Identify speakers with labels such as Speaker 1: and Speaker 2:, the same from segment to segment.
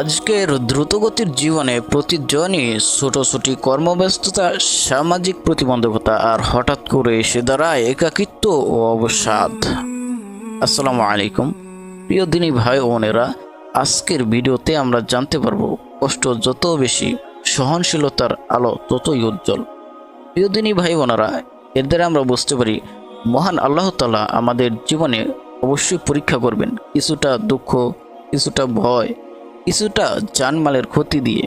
Speaker 1: আজকের দ্রুতগতির জীবনে প্রতিজনই ছোটোছুটি কর্মব্যস্ততা, সামাজিক প্রতিবন্ধকতা আর হঠাৎ করে এসে দাঁড়ায় একাকিত্ব ও অবসাদ। আসসালামু আলাইকুম। প্রিয় দিনী ভাই বোনেরা, আজকের ভিডিওতে আমরা জানতে পারব কষ্ট যত বেশি, সহনশীলতার আলো ততই উজ্জ্বল। প্রিয় দিনী ভাই বোনেরা, এর দ্বারা আমরা বুঝতে পারি, মহান আল্লাহ তালা আমাদের জীবনে অবশ্যই পরীক্ষা করবেন। কিছুটা দুঃখ, কিছুটা ভয় কিছুটা জানমালের ক্ষতি দিয়ে।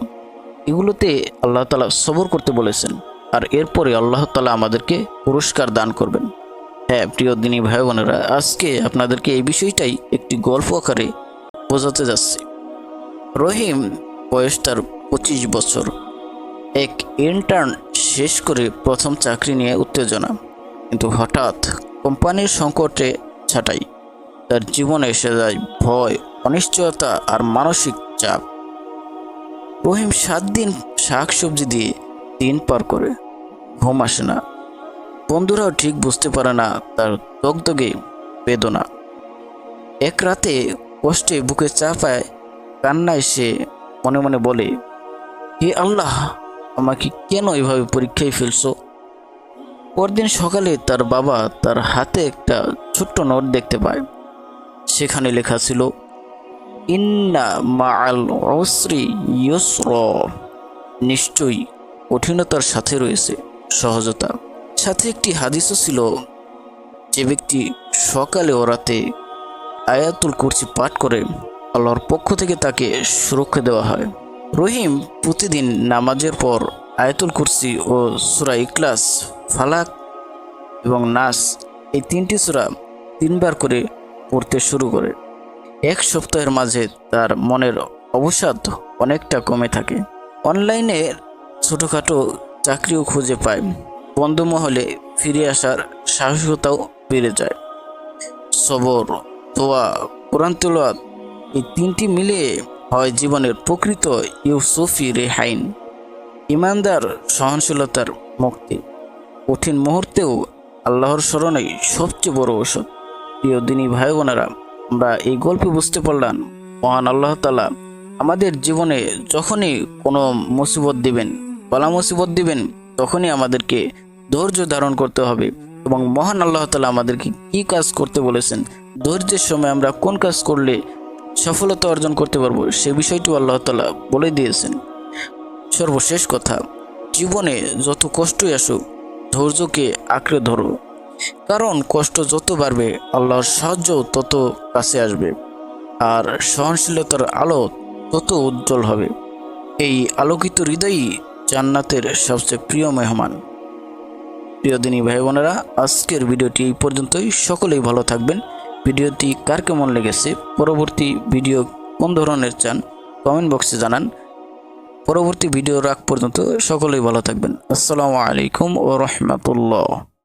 Speaker 1: এগুলোতে আল্লাহ তালা সবর করতে বলেছেন। আর এরপরে আল্লাহ তালা আমাদেরকে পুরস্কার দান করবেন। হ্যাঁ প্রিয় দিনী ভাই বোনেরা আজকে আপনাদেরকে এই বিষয়টাই একটি গল্প আকারে বোঝাতে যাচ্ছে। রহিম বয়স তার পঁচিশ বছর। এক ইন্টার্ন শেষ করে প্রথম চাকরি নিয়ে উত্তেজনা। কিন্তু হঠাৎ কোম্পানির সংকটে ছাঁটাই। তার জীবনে এসে যায় ভয়, অনিশ্চয়তা আর মানসিক চাপ। রহিম সাত দিন শাক সবজি দিয়ে দিন পার করে ঘুম আসে না। বন্ধুরাও ঠিক বুঝতে পারে না তার দগদগে বেদনা। এক রাতে কষ্টে বুকে চাপায় কান্নায় সে মনে মনে বলে, হে আল্লাহ, আমাকে কেন এভাবে পরীক্ষায় ফেলছো? পরদিন সকালে তার বাবা তার হাতে একটা ছোট্ট নোট দেখতে পায়। সেখানে লেখা ছিল ইন্না মাআল অসরি ইয়সর নিশ্চয়ই কঠিনতার সাথে রয়েছে সহজতা। সাথে একটি হাদিসও ছিল, যে ব্যক্তি সকালে ও রাতে আয়াতুল কুরসি পাঠ করে আল্লাহর পক্ষ থেকে তাকে সুরক্ষা দেওয়া হয়। রহিম প্রতিদিন নামাজের পর আয়াতুল কুরসি ও সুরা ইকলাস ফালাক এবং নাস এই তিনটি সুরা তিনবার করে পড়তে শুরু করে। এক সপ্তাহের মাঝে তার মনের অবসাদ অনেকটা কমে থাকে। অনলাইনে ছোটোখাটো চাকরিও খুঁজে পায়। বন্ধু মহলে ফিরে আসার সাহসিকতাও বেড়ে যায়। সবর, দোয়া, কোরআন তেলাওয়াত, এই তিনটি মিলে হয় জীবনের প্রকৃত ইউসুফি রেহাইন। ইমানদার, সহনশীলতার মুক্তি। কঠিন মুহূর্তেও আল্লাহর স্মরণেই সবচেয়ে বড় ঔষধ। প্রিয় দিনী ভাই বোনেরা আমরা এই গল্পে বুঝতে পারলাম, মহান আল্লাহ তালা আমাদের জীবনে যখনই কোনো মুসিবত দিবেন, বলা মুসিবত দিবেন, তখনই আমাদেরকে ধৈর্য ধারণ করতে হবে এবং মহান আল্লাহ তালা আমাদেরকে কি কাজ করতে বলেছেন, ধৈর্যের সময় আমরা কোন কাজ করলে সফলতা অর্জন করতে পারব, সে বিষয়টিও আল্লাহ তালা বলে দিয়েছেন। সর্বশেষ কথা, জীবনে যত কষ্টই আসুক, ধৈর্যকে আঁকড়ে ধরো। কারণ কষ্ট যত বাড়বে, আল্লাহর সাহায্য তত কাছে আসবে। আর সহনশীলতার আলো তত উজ্জ্বল হবে। এই আলোকিত হৃদয়ই জান্নাতের সবচেয়ে প্রিয় মেহমান। প্রিয় দিনী ভাই বোনেরা, আজকের ভিডিওটি এই পর্যন্তই। সকলেই ভালো থাকবেন। ভিডিওটি কার কেমন লেগেছে, পরবর্তী ভিডিও কোন ধরনের চান কমেন্ট বক্সে জানান। পরবর্তী ভিডিও রাখ পর্যন্ত সকলেই ভালো থাকবেন। আসসালামু আলাইকুম ও রহমতুল্লাহ।